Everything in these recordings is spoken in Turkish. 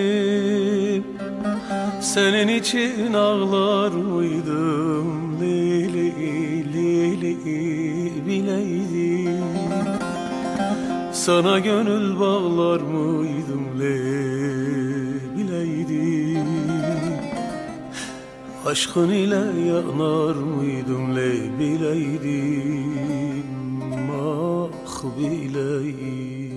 benim Senin için ağlar mıydım Leyli leyli bileydim Sana gönül bağlar mıydım Leyli bileydim Aşkın ile yanar mıydım Leyli bileydim. Ah bileydim.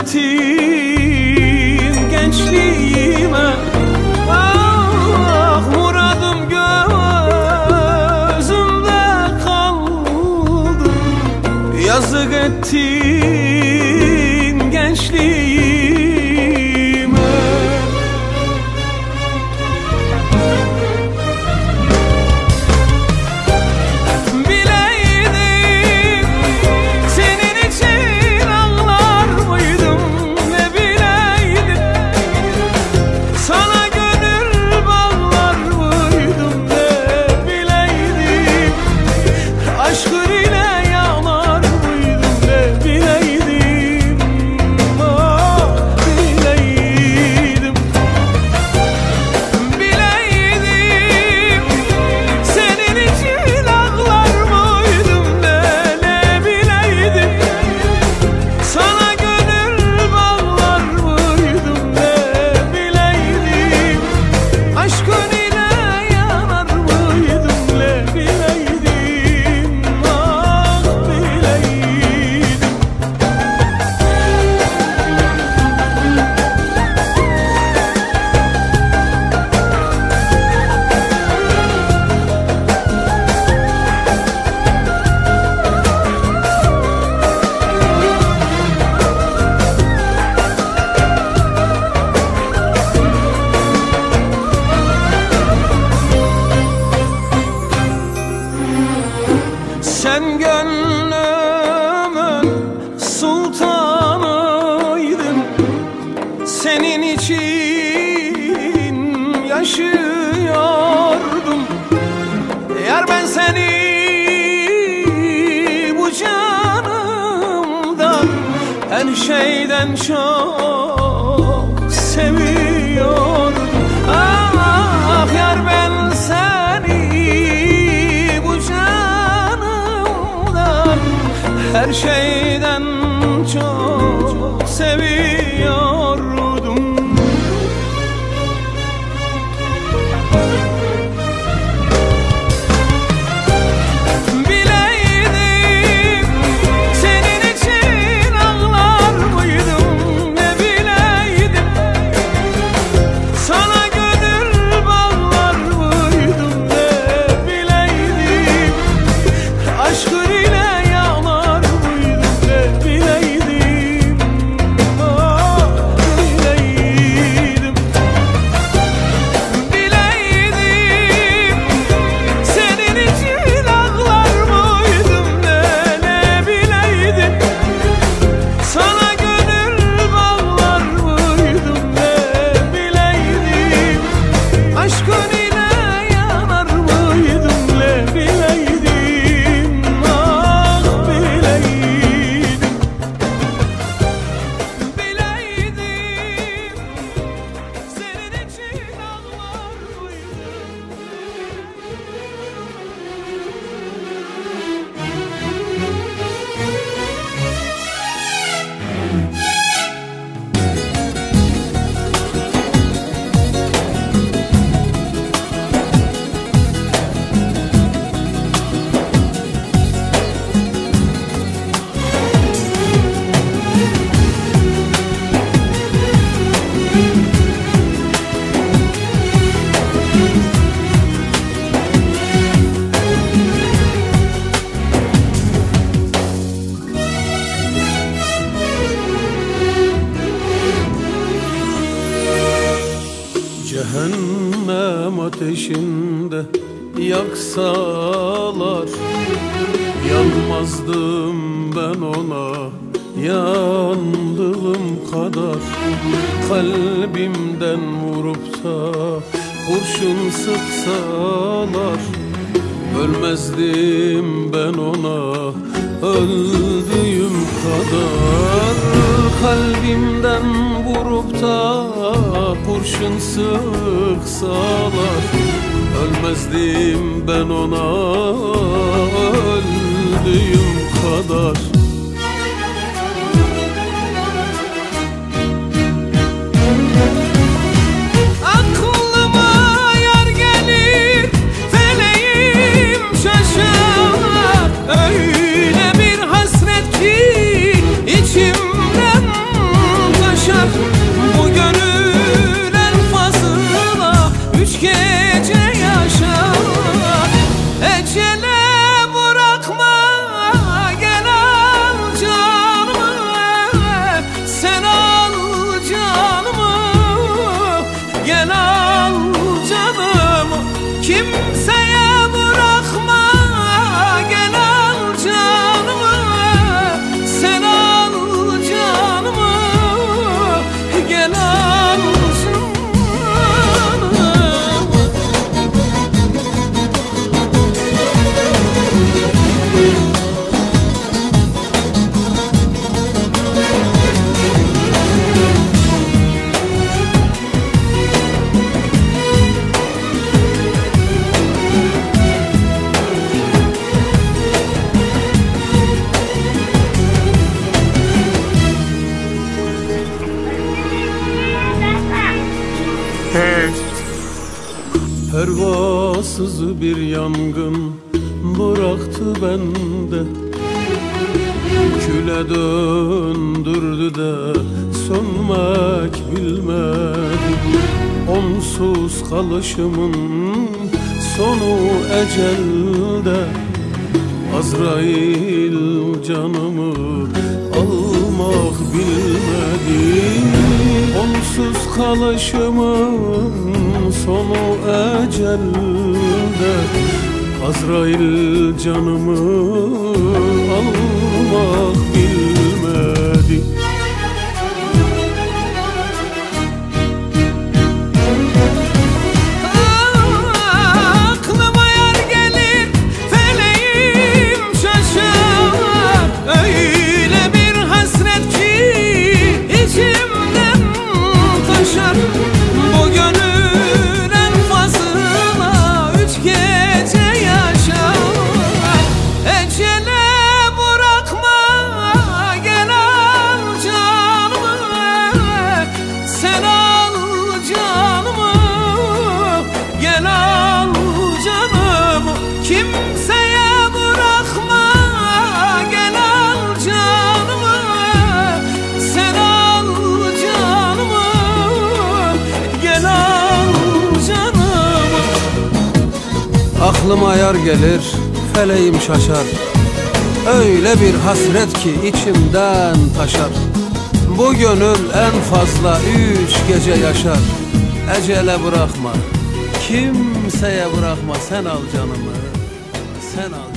ettin gençliğime? Ah muradım gözümde kaldı. Yazık ettin şeyden çok. Ateşinde yaksalar. Yanmazdım ben ona yandığım kadar. Kalbimden vurup da kurşun sıksalar. Ölmezdim ben ona öldüğüm kadar. Kalbimden vurup da kurşun sıksalar Ölmezdim ben ona öldüğüm kadar Pervasız bir yangın bıraktı bende. Küle döndürdü de sönmek bilmedi Onsuz kalışımın sonu ecelde. Azrail canımı almak bilmedi Onsuz kalışımın sonu ecelde Azrail canımı almak bilmedi Aklıma yar gelir Feleğim şaşar. Öyle bir hasret ki içimden taşar. Bu gönül en fazla üç gece yaşar. Ecele bırakma Kimseye bırakma. Sen al canımı Sen al